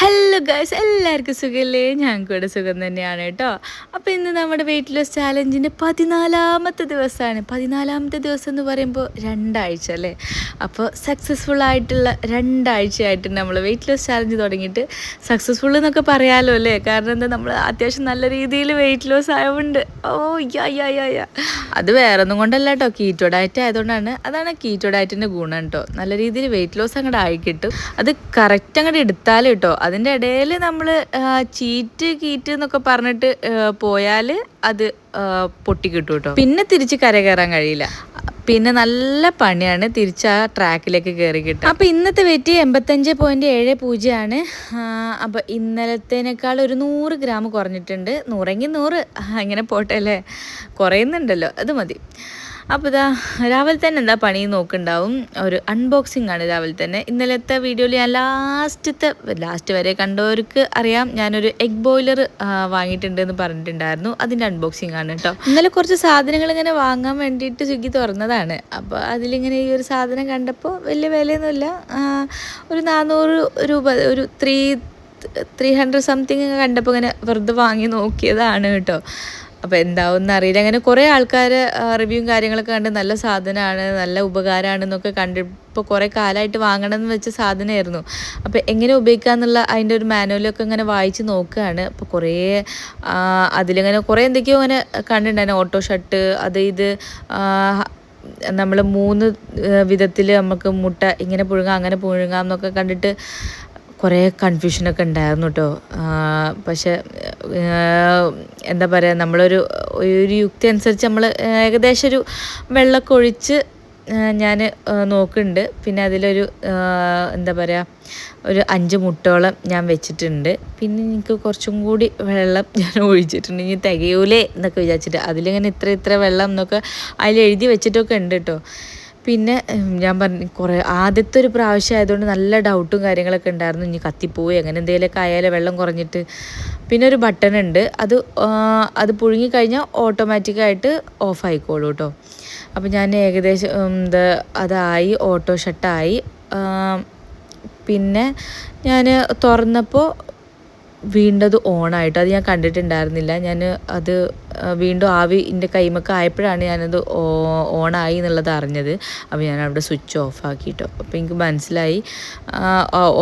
Hello guys എല്ലാവർക്കും സുഖമല്ലേ ഞാൻ കൂടെ സുഖം തന്നെയാണ് കേട്ടോ. അപ്പോൾ ഇന്ന് നമ്മുടെ വെയിറ്റ് ലോസ് ചാലഞ്ചിന്റെ പതിനാലാമത്തെ ദിവസമാണ്. പതിനാലാമത്തെ ദിവസം എന്ന് പറയുമ്പോൾ രണ്ടാഴ്ച അല്ലേ? അപ്പോൾ സക്സസ്ഫുൾ ആയിട്ടുള്ള രണ്ടാഴ്ചയായിട്ട് നമ്മൾ വെയിറ്റ് ലോസ് ചാലഞ്ച് തുടങ്ങിയിട്ട് സക്സസ്ഫുൾ എന്നൊക്കെ പറയാമല്ലോ അല്ലേ? കാരണം എന്താ നമ്മൾ അത്യാവശ്യം നല്ല രീതിയിൽ വെയിറ്റ് ലോസ് ആയതുകൊണ്ട്. ഓ യാ അത് വേറെ ഒന്നും കൊണ്ടല്ല കേട്ടോ. കീറ്റോ ഡയറ്റ് ആയതുകൊണ്ടാണ്. അതാണ് കീറ്റോ ഡയറ്റിന്റെ ഗുണം കേട്ടോ. നല്ല രീതിയിൽ വെയിറ്റ് ലോസ് അങ്ങോട്ട് ആയി കിട്ടും. അത് കറക്റ്റ് അങ്ങോട്ട് എടുത്താലേ കേട്ടോ. അതിന്റെ ഇടയിൽ നമ്മൾ ചീറ്റ് കീറ്റ് എന്നൊക്കെ പറഞ്ഞിട്ട് പോയാൽ അത് പൊട്ടിക്കിട്ടും കേട്ടോ പിന്നെ തിരിച്ച് കര കയറാൻ കഴിയില്ല. പിന്നെ നല്ല പണിയാണ് തിരിച്ച് ആ ട്രാക്കിലേക്ക് കയറി കിട്ടുക. അപ്പോൾ ഇന്നത്തെ വെറ്റി എൺപത്തഞ്ച് പോയിന്റ് ഏഴ് പൂജ്യമാണ്. അപ്പോൾ ഇന്നലത്തേനേക്കാൾ ഒരു നൂറ് ഗ്രാം കുറഞ്ഞിട്ടുണ്ട്. നൂറെങ്കിൽ നൂറ്. അങ്ങനെ പോട്ടെ അല്ലേ? കുറയുന്നുണ്ടല്ലോ. അത് മതി. അപ്പോൾ ഇതാ രാവിലെ തന്നെ എന്താ പണി നോക്കുന്നുണ്ടാവും? ഒരു അൺബോക്സിംഗ് ആണ് രാവിലെ തന്നെ. ഇന്നലത്തെ വീഡിയോയിൽ ഞാൻ ലാസ്റ്റത്തെ ലാസ്റ്റ് വരെ കണ്ടവർക്ക് അറിയാം ഞാനൊരു എഗ് ബോയിലർ വാങ്ങിയിട്ടുണ്ട് എന്ന് പറഞ്ഞിട്ടുണ്ടായിരുന്നു. അതിന്റെ അൺബോക്സിംഗ് ആണ് കേട്ടോ. ഇന്നലെ കുറച്ച് സാധനങ്ങൾ ഇങ്ങനെ വാങ്ങാൻ വേണ്ടിയിട്ട് സ്വിഗ്ഗി തുറന്നതാണ്. അപ്പോൾ അതിലിങ്ങനെ ഈ ഒരു സാധനം കണ്ടപ്പോൾ വലിയ വിലയൊന്നുമില്ല. ഒരു നാനൂറ് രൂപ ഒരു ത്രീ ത്രീ ഹൺഡ്രഡ് സംതിങ് കണ്ടപ്പോൾ ഇങ്ങനെ വെറുതെ വാങ്ങി നോക്കിയതാണ് കേട്ടോ. അപ്പോൾ എന്താവും അറിയില്ല. അങ്ങനെ കുറേ ആൾക്കാർ റിവ്യൂവും കാര്യങ്ങളൊക്കെ കണ്ട് നല്ല സാധനമാണ് നല്ല ഉപകാരമാണ് എന്നൊക്കെ കണ്ടിപ്പോൾ കുറേ കാലമായിട്ട് വാങ്ങണമെന്ന് വെച്ച സാധനമായിരുന്നു അപ്പോൾ എങ്ങനെ ഉപയോഗിക്കുക എന്നുള്ള അതിന്റെ ഒരു മാനുവലൊക്കെ ഇങ്ങനെ വായിച്ച് നോക്കുകയാണ് അപ്പോൾ കുറേ അതിലിങ്ങനെ കുറേ എന്തൊക്കെയോ ഇങ്ങനെ കണ്ടിട്ടുണ്ടായിരുന്നു. ഓട്ടോ ഷർട്ട് അത് ഇത് നമ്മൾ മൂന്ന് വിധത്തിൽ നമുക്ക് മുട്ട ഇങ്ങനെ പുഴുങ്ങാം അങ്ങനെ പുഴുങ്ങാം എന്നൊക്കെ കണ്ടിട്ട് കുറേ കൺഫ്യൂഷനൊക്കെ ഉണ്ടായിരുന്നു കേട്ടോ പക്ഷെ എന്താ പറയുക നമ്മളൊരു ഒരു യുക്തി അനുസരിച്ച് നമ്മൾ ഏകദേശം ഒരു വെള്ളമൊക്കെ ഒഴിച്ച് ഞാൻ നോക്കുന്നുണ്ട്. പിന്നെ അതിലൊരു എന്താ പറയുക ഒരു അഞ്ച് മുട്ടോളം ഞാൻ വെച്ചിട്ടുണ്ട്. പിന്നെ എനിക്ക് കുറച്ചും കൂടി വെള്ളം ഞാൻ ഒഴിച്ചിട്ടുണ്ട്. ഇനി തികയൂലേ എന്നൊക്കെ വിചാരിച്ചിട്ട്. അതിലിങ്ങനെ ഇത്ര ഇത്ര വെള്ളം എന്നൊക്കെ അതിൽ എഴുതി വെച്ചിട്ടൊക്കെ ഉണ്ട് കേട്ടോ പിന്നെ ഞാൻ പറഞ്ഞു കുറേ ആദ്യത്തെ ഒരു പ്രാവശ്യം ആയതുകൊണ്ട് നല്ല ഡൗട്ടും കാര്യങ്ങളൊക്കെ ഉണ്ടായിരുന്നു. ഇനി കത്തിപ്പോയി അങ്ങനെ എന്തെങ്കിലുമൊക്കെ ആയാലും വെള്ളം കുറഞ്ഞിട്ട്. പിന്നെ ഒരു ബട്ടൺ ഉണ്ട്. അത് അത് പുഴുങ്ങിക്കഴിഞ്ഞാൽ ഓട്ടോമാറ്റിക്കായിട്ട് ഓഫ് ആയിക്കോളൂ കേട്ടോ അപ്പോൾ ഞാൻ ഏകദേശം എന്താ അതായി ഓട്ടോ ഷട്ടായി പിന്നെ ഞാൻ തുറന്നപ്പോൾ വീണ്ടത് ഓണായിട്ട്. അത് ഞാൻ കണ്ടിട്ടുണ്ടായിരുന്നില്ല. ഞാൻ അത് വീണ്ടും ആവി എന്റെ കൈമൊക്കെ ആയപ്പോഴാണ് ഞാനത് ഓണായി എന്നുള്ളത് അറിഞ്ഞത്. അപ്പോൾ ഞാൻ അവിടെ സ്വിച്ച് ഓഫ് ആക്കിയിട്ടോ. അപ്പോൾ എനിക്ക് മനസ്സിലായി.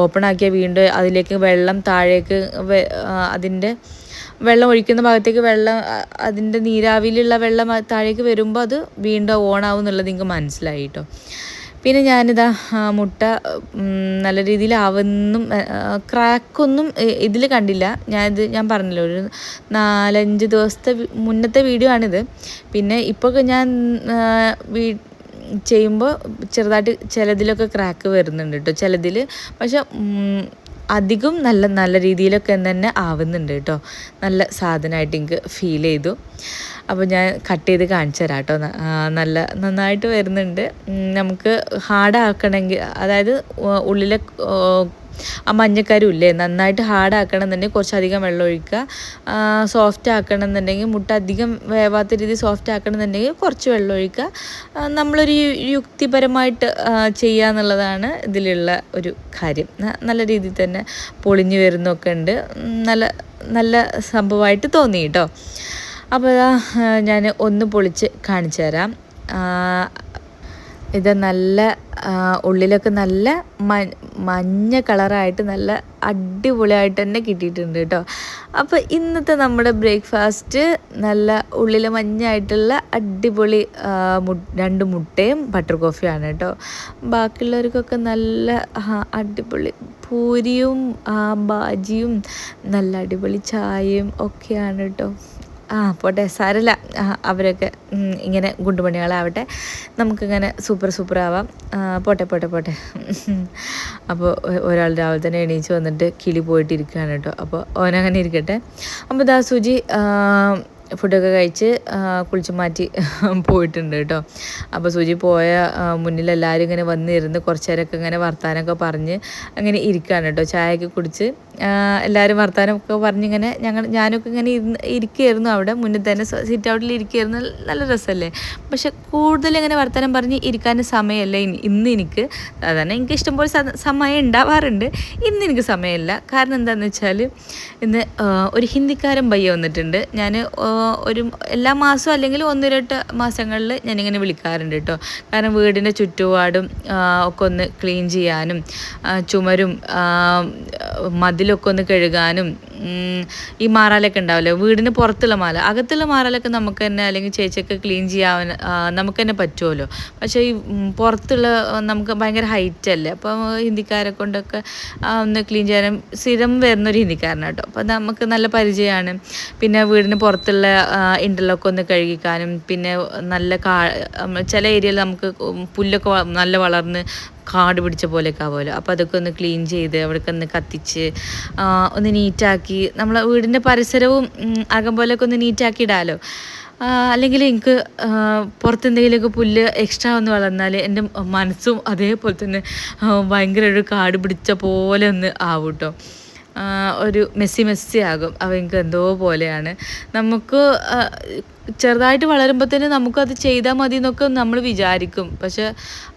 ഓപ്പൺ ആക്കിയ വീണ്ടും അതിലേക്ക് വെള്ളം താഴേക്ക് അതിന്റെ വെള്ളം ഒഴിക്കുന്ന ഭാഗത്തേക്ക് വെള്ളം അതിന്റെ നീരാവിയിലുള്ള വെള്ളം താഴേക്ക് വരുമ്പോൾ അത് വീണ്ടും ഓണാവും എന്നുള്ളത് എനിക്ക് മനസ്സിലായി കേട്ടോ. പിന്നെ ഞാനിതാ മുട്ട നല്ല രീതിയിൽ ആവുന്നും ക്രാക്കൊന്നും ഇതിൽ കണ്ടില്ല. ഞാനിത് ഞാൻ പറഞ്ഞല്ലോ ഒരു നാലഞ്ച് ദിവസത്തെ മുന്നത്തെ വീഡിയോ ആണിത്. പിന്നെ ഇപ്പോൾ ഞാൻ വീ ചെയ്യുമ്പോൾ ചെറുതായിട്ട് ചിലതിലൊക്കെ ക്രാക്ക് വരുന്നുണ്ട് കേട്ടോ ചിലതിൽ പക്ഷെ അധികം നല്ല നല്ല രീതിയിലൊക്കെ തന്നെ ആവുന്നുണ്ട് കേട്ടോ. നല്ല സാധനമായിട്ട് എനിക്ക് ഫീൽ ചെയ്തു. അപ്പോൾ ഞാൻ കട്ട് ചെയ്ത് കാണിച്ചു തരാം കേട്ടോ. നല്ല നന്നായിട്ട് വരുന്നുണ്ട്. നമുക്ക് ഹാർഡ് ആക്കണമെങ്കിൽ അതായത് ഉള്ളിലെ ആ മഞ്ഞക്കരും ഇല്ലേ നന്നായിട്ട് ഹാർഡ് ആക്കണമെന്നുണ്ടെങ്കിൽ കുറച്ചധികം വെള്ളം ഒഴിക്കുക. സോഫ്റ്റ് ആക്കണം എന്നുണ്ടെങ്കിൽ മുട്ട അധികം വേവാത്ത രീതിയിൽ സോഫ്റ്റ് ആക്കണം എന്നുണ്ടെങ്കിൽ കുറച്ച് വെള്ളം ഒഴിക്കുക. നമ്മളൊരു യുക്തിപരമായിട്ട് ചെയ്യുക എന്നുള്ളതാണ് ഇതിലുള്ള ഒരു കാര്യം. നല്ല രീതിയിൽ തന്നെ പൊളിഞ്ഞു വരുന്നൊക്കെ ഉണ്ട്. നല്ല നല്ല സംഭവമായിട്ട് തോന്നി കേട്ടോ. അപ്പോൾ ഞാൻ ഒന്ന് പൊളിച്ച് കാണിച്ചു തരാം. ഇത് നല്ല ഉള്ളിലൊക്കെ നല്ല മഞ്ഞ കളറായിട്ട് നല്ല അടിപൊളിയായിട്ട് തന്നെ കിട്ടിയിട്ടുണ്ട് കേട്ടോ. അപ്പോൾ ഇന്നത്തെ നമ്മുടെ ബ്രേക്ക്ഫാസ്റ്റ് നല്ല ഉള്ളിൽ മഞ്ഞായിട്ടുള്ള അടിപൊളി രണ്ട് മുട്ടയും ബട്ടർ കോഫിയാണ് കേട്ടോ. ബാക്കിയുള്ളവർക്കൊക്കെ നല്ല അടിപൊളി പൂരിയും ബാജിയും നല്ല അടിപൊളി ചായയും ഒക്കെയാണ് കേട്ടോ. ആ പോട്ടെ സാരല്ല. അവരൊക്കെ ഇങ്ങനെ ഗുണ്ടുമണികളാവട്ടെ നമുക്കിങ്ങനെ സൂപ്പർ സൂപ്പർ ആവാം പോട്ടെ പോട്ടെ പോട്ടെ. അപ്പോൾ ഒരാൾ രാവിലെ തന്നെ എണീച്ച് വന്നിട്ട് കിളി പോയിട്ട് ഇരിക്കുകയാണ് കേട്ടോ. അപ്പോൾ ഓനങ്ങനെ ഇരിക്കട്ടെ. അപ്പോൾ ദാ സുജി ഫുഡൊക്കെ കഴിച്ച് കുളിച്ച് മാറ്റി പോയിട്ടുണ്ട് കേട്ടോ. അപ്പോൾ സുജി പോയ മുന്നിൽ എല്ലാവരും ഇങ്ങനെ വന്നിരുന്ന് കുറച്ച് നേരമൊക്കെ ഇങ്ങനെ വർത്താനമൊക്കെ പറഞ്ഞ് അങ്ങനെ ഇരിക്കുകയാണ് കേട്ടോ. ചായയൊക്കെ കുടിച്ച് എല്ലാവരും വർത്താനമൊക്കെ പറഞ്ഞിങ്ങനെ ഞങ്ങൾ ഞാനൊക്കെ ഇങ്ങനെ ഇരുന്ന് ഇരിക്കുകയായിരുന്നു അവിടെ. മുന്നിൽ തന്നെ സിറ്റ് ഔട്ടിൽ ഇരിക്കുകയായിരുന്നു നല്ല രസമല്ലേ? പക്ഷെ കൂടുതൽ ഇങ്ങനെ വർത്താനം പറഞ്ഞ് ഇരിക്കാൻ സമയമല്ല ഇന്ന് എനിക്ക്. സാധാരണ എനിക്ക് ഇഷ്ടംപോലെ സമയം ഉണ്ടാവാറുണ്ട്. ഇന്ന് എനിക്ക് സമയമില്ല. കാരണം എന്താണെന്ന് വെച്ചാൽ ഇന്ന് ഒരു ഹിന്ദിക്കാരൻ പയ്യ വന്നിട്ടുണ്ട്. ഞാൻ ഒരു എല്ലാ മാസവും അല്ലെങ്കിൽ ഒന്ന് രണ്ട് മാസങ്ങളിൽ ഞാനിങ്ങനെ വിളിക്കാറുണ്ട് കേട്ടോ. കാരണം വീടിന്റെ ചുറ്റുപാടും ഒക്കെ ഒന്ന് ക്ലീൻ ചെയ്യാനും ചുമരും മതിലൊക്കെ ഒന്ന് കഴുകാനും ഈ മാറാലൊക്കെ ഉണ്ടാവില്ലേ? വീടിന് പുറത്തുള്ള മാല. അകത്തുള്ള മാറാലൊക്കെ നമുക്ക് തന്നെ അല്ലെങ്കിൽ ചേച്ചിയൊക്കെ ക്ലീൻ ചെയ്യാൻ നമുക്ക് തന്നെ പറ്റുമല്ലോ. പക്ഷേ ഈ പുറത്തുള്ള നമുക്ക് ഭയങ്കര ഹൈറ്റ് അല്ലേ? അപ്പോൾ ഹിന്ദിക്കാരെ കൊണ്ടൊക്കെ ഒന്ന് ക്ലീൻ ചെയ്യാനും സ്ഥിരം വരുന്നൊരു ഹിന്ദിക്കാരനാണ് കേട്ടോ. നമുക്ക് നല്ല പരിചയമാണ്. പിന്നെ വീടിന് പുറത്തുള്ള ഇന്റർലോക്ക് ഒന്ന് കഴുകിക്കാനും പിന്നെ നല്ല കാ ചില ഏരിയയിൽ നമുക്ക് പുല്ലൊക്കെ നല്ല വളർന്ന് കാട് പിടിച്ച പോലെയൊക്കെ ആവുമല്ലോ. അപ്പോൾ അതൊക്കെ ഒന്ന് ക്ലീൻ ചെയ്ത് അവിടേക്ക് ഒന്ന് കത്തിച്ച് ഒന്ന് നീറ്റാക്കി നമ്മളെ വീടിന്റെ പരിസരവും അകം പോലെയൊക്കെ ഒന്ന് നീറ്റാക്കി ഇടാമല്ലോ അല്ലെങ്കിൽ എനിക്ക് പുറത്തെന്തെങ്കിലുമൊക്കെ പുല്ല് എക്സ്ട്രാ ഒന്ന് വളർന്നാൽ എന്റെ മനസ്സും അതേപോലെ തന്നെ ഭയങ്കര ഒരു കാട് പിടിച്ച പോലെ ഒന്ന് ആവും കേട്ടോ ഒരു മെസ്സി മെസ്സി ആകും. അവ എന്തോ പോലെയാണ്. നമുക്ക് ചെറുതായിട്ട് വളരുമ്പോൾ തന്നെ നമുക്കത് ചെയ്താൽ മതി എന്നൊക്കെ നമ്മൾ വിചാരിക്കും. പക്ഷെ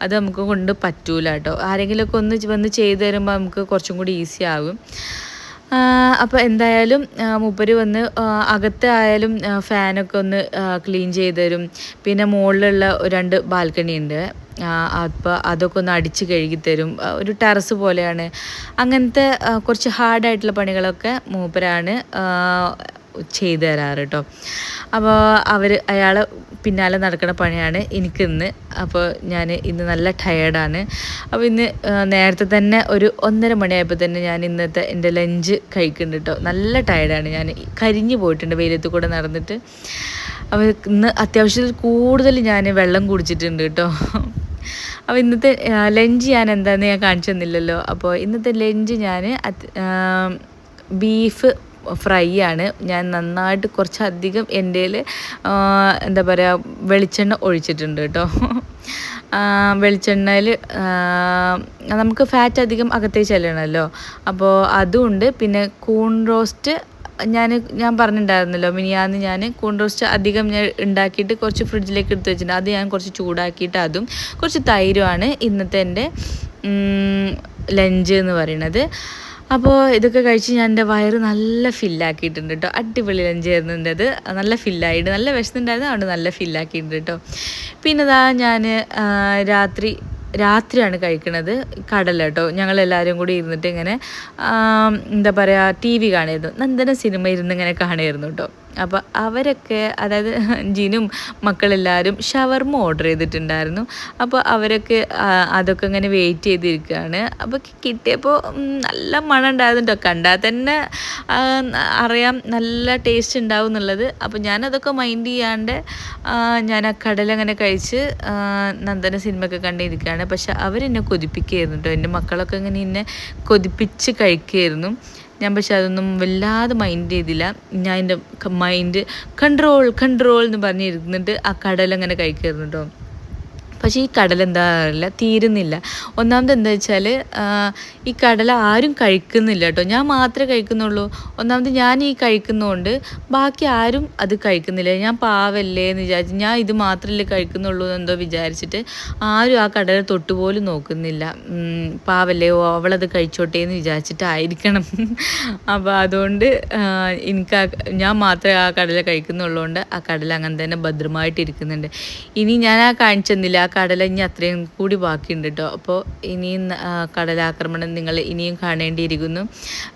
അത് നമുക്ക് കൊണ്ട് പറ്റൂല കേട്ടോ. ആരെങ്കിലുമൊക്കെ ഒന്ന് വന്ന് ചെയ്തു തരുമ്പോൾ നമുക്ക് കുറച്ചും കൂടി ഈസി ആകും. അപ്പോൾ എന്തായാലും മൂപ്പര് വന്ന് അകത്തെ ആയാലും ഫാനൊക്കെ ഒന്ന് ക്ലീൻ ചെയ്ത് തരും. പിന്നെ മുകളിലുള്ള രണ്ട് ബാൽക്കണി ഉണ്ട് അപ്പോൾ അതൊക്കെ ഒന്ന് അടിച്ച് കഴുകി തരും. ഒരു ടെറസ് പോലെയാണ്. അങ്ങനത്തെ കുറച്ച് ഹാർഡായിട്ടുള്ള പണികളൊക്കെ മൂപ്പരാണ് ചെയ്തു തരാറ് കേട്ടോ അപ്പോൾ അവർ അയാൾ പിന്നാലെ നടക്കുന്ന പണിയാണ് എനിക്കിന്ന്. അപ്പോൾ ഞാൻ ഇന്ന് നല്ല ടയേർഡാണ് അപ്പോൾ ഇന്ന് നേരത്തെ തന്നെ ഒരു ഒന്നര മണിയായപ്പോൾ തന്നെ ഞാൻ ഇന്നത്തെ എന്റെ ലഞ്ച് കഴിക്കുന്നുണ്ട് കേട്ടോ നല്ല ടയേർഡാണ് ഞാൻ കരിഞ്ഞു പോയിട്ടുണ്ട് വെയിലത്ത് കൂടെ നടന്നിട്ട്. അപ്പോൾ ഇന്ന് അത്യാവശ്യത്തിൽ കൂടുതൽ ഞാൻ വെള്ളം കുടിച്ചിട്ടുണ്ട് കേട്ടോ അപ്പോൾ ഇന്നത്തെ ലഞ്ച് ഞാൻ എന്താണെന്ന് ഞാൻ കാണിച്ചു തന്നില്ലല്ലോ. അപ്പോൾ ഇന്നത്തെ ലഞ്ച് ഞാൻ ബീഫ് ഫ്രൈ ആണ്. ഞാൻ നന്നായിട്ട് കുറച്ചധികം എന്റെ എന്താ പറയുക വെളിച്ചെണ്ണ ഒഴിച്ചിട്ടുണ്ട് കേട്ടോ. വെളിച്ചെണ്ണയിൽ നമുക്ക് ഫാറ്റ് അധികം അകത്തേക്ക് ചെല്ലണമല്ലോ. അപ്പോൾ അതുകൊണ്ട് പിന്നെ കൂൺ റോസ്റ്റ് ഞാൻ ഞാൻ പറഞ്ഞിട്ടുണ്ടായിരുന്നല്ലോ മിനിയാന്ന് ഞാൻ കൂൺ അധികം ഞാൻ ഉണ്ടാക്കിയിട്ട് കുറച്ച് ഫ്രിഡ്ജിലേക്ക് എടുത്ത് വെച്ചിട്ടുണ്ട്. അത് ഞാൻ കുറച്ച് ചൂടാക്കിയിട്ട് അതും കുറച്ച് തൈരുമാണ് ഇന്നത്തെ എന്റെ ലഞ്ച് എന്ന് പറയുന്നത്. അപ്പോൾ ഇതൊക്കെ കഴിച്ച് ഞാൻ എന്റെ വയറ് നല്ല ഫില്ലാക്കിയിട്ടുണ്ട് കേട്ടോ. അടിപൊളി ലഞ്ച് അത് നല്ല ഫില്ലായിട്ട് നല്ല വിശന്നുണ്ടായിരുന്നു അതുകൊണ്ട് നല്ല ഫില്ലാക്കിയിട്ടുണ്ട് കേട്ടോ. പിന്നെ ഇതാ ഞാൻ രാത്രി രാത്രിയാണ് കഴിക്കുന്നത് കടല കേട്ടോ ഞങ്ങളെല്ലാവരും കൂടി ഇരുന്നിട്ട് ഇങ്ങനെ എന്താ പറയുക ടി വി കാണുമായിരുന്നു നന്ദന സിനിമ ഇരുന്ന് ഇങ്ങനെ കാണുമായിരുന്നു കേട്ടോ അപ്പോൾ അവരൊക്കെ അതായത് ജിനും മക്കളെല്ലാവരും ഷവർമ ഓർഡർ ചെയ്തിട്ടുണ്ടായിരുന്നു. അപ്പോൾ അവരൊക്കെ അതൊക്കെ ഇങ്ങനെ വെയിറ്റ് ചെയ്തിരിക്കുകയാണ്. അപ്പോൾ കിട്ടിയപ്പോൾ നല്ല മണം ഉണ്ടായിരുന്നുട്ടോ കണ്ടാൽ തന്നെ അറിയാം നല്ല ടേസ്റ്റ് ഉണ്ടാവും എന്നുള്ളത്. അപ്പോൾ ഞാനതൊക്കെ മൈൻഡ് ചെയ്യാണ്ട് ഞാൻ ആ കടലങ്ങനെ കഴിച്ച് നന്ദന സിനിമയൊക്കെ കണ്ടിരിക്കുകയാണ്. പക്ഷെ അവരെന്നെ കൊതിപ്പിക്കുകയായിരുന്നു കേട്ടോ എന്റെ മക്കളൊക്കെ ഇങ്ങനെ എന്നെ കൊതിപ്പിച്ച് കഴിക്കുകയായിരുന്നു. ഞാൻ പക്ഷെ അതൊന്നും വല്ലാതെ മൈൻഡ് ചെയ്തില്ല. ഞാൻ എന്റെ മൈൻഡ് കൺട്രോൾ കൺട്രോൾ എന്ന് പറഞ്ഞിരുന്നിട്ട് ആ കടലങ്ങനെ കഴിക്കായിരുന്നു കേട്ടോ പക്ഷേ ഈ കടല എന്താ അറിയില്ല തീരുന്നില്ല. ഒന്നാമത് എന്താ വെച്ചാൽ ഈ കടല ആരും കഴിക്കുന്നില്ല കേട്ടോ. ഞാൻ മാത്രമേ കഴിക്കുന്നുള്ളൂ. ഒന്നാമത് ഞാൻ ഈ കഴിക്കുന്നതുകൊണ്ട് ബാക്കി ആരും അത് കഴിക്കുന്നില്ല. ഞാൻ പാവല്ലേ എന്ന് വിചാരിച്ച് ഞാൻ ഇത് മാത്രമല്ലേ കഴിക്കുന്നുള്ളൂ എന്തോ വിചാരിച്ചിട്ട് ആരും ആ കടല തൊട്ടുപോലും നോക്കുന്നില്ല. പാവല്ലേ ഓ അവളത് കഴിച്ചോട്ടെ എന്ന് വിചാരിച്ചിട്ടായിരിക്കണം അപ്പോൾ അതുകൊണ്ട് എനിക്ക് ഞാൻ മാത്രമേ ആ കടല കഴിക്കുന്നുള്ളതുകൊണ്ട് ആ കടല അങ്ങനെ തന്നെ ഭദ്രമായിട്ടിരിക്കുന്നുണ്ട്. ഇനി ഞാൻ ആ കാണിച്ചെന്നില്ല കടല ഇനി അത്രയും കൂടി ബാക്കിയുണ്ട് കേട്ടോ അപ്പോൾ ഇനിയും കടലാക്രമണം നിങ്ങൾ ഇനിയും കാണേണ്ടിയിരിക്കുന്നു.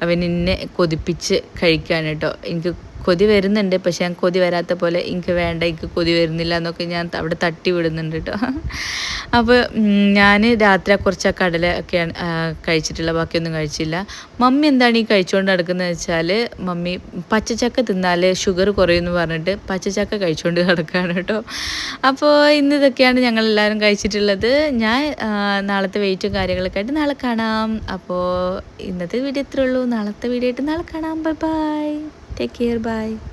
അവൻ എന്നെ കൊതിപ്പിച്ച് കഴിക്കാൻ കേട്ടോ എനിക്ക് കൊതി വരുന്നുണ്ട്. പക്ഷെ ഞാൻ കൊതി വരാത്ത പോലെ എനിക്ക് വേണ്ട എനിക്ക് കൊതി വരുന്നില്ല എന്നൊക്കെ ഞാൻ അവിടെ തട്ടി വിടുന്നുണ്ട് കേട്ടോ അപ്പോൾ ഞാൻ രാത്രി കുറച്ച് കടല ഒക്കെയാണ് കഴിച്ചിട്ടുള്ള ബാക്കിയൊന്നും കഴിച്ചില്ല. മമ്മി എന്താണ് ഈ കഴിച്ചുകൊണ്ട് നടക്കുന്നത് വെച്ചാൽ മമ്മി പച്ചച്ചക്ക തിന്നാൽ ഷുഗർ കുറയുമെന്ന് പറഞ്ഞിട്ട് പച്ചച്ചക്ക കഴിച്ചുകൊണ്ട് നടക്കുകയാണ് കേട്ടോ അപ്പോൾ ഇന്ന് ഇതൊക്കെയാണ് ഞങ്ങളെല്ലാവരും കഴിച്ചിട്ടുള്ളത്. ഞാൻ നാളത്തെ വെയിറ്റും കാര്യങ്ങളൊക്കെ ആയിട്ട് നാളെ കാണാം. അപ്പോൾ ഇന്നത്തെ വീഡിയോ ഇത്രേ ഉള്ളൂ. നാളത്തെ വീഡിയോ ആയിട്ട് നാളെ കാണാം. Bye bye Take care. Bye.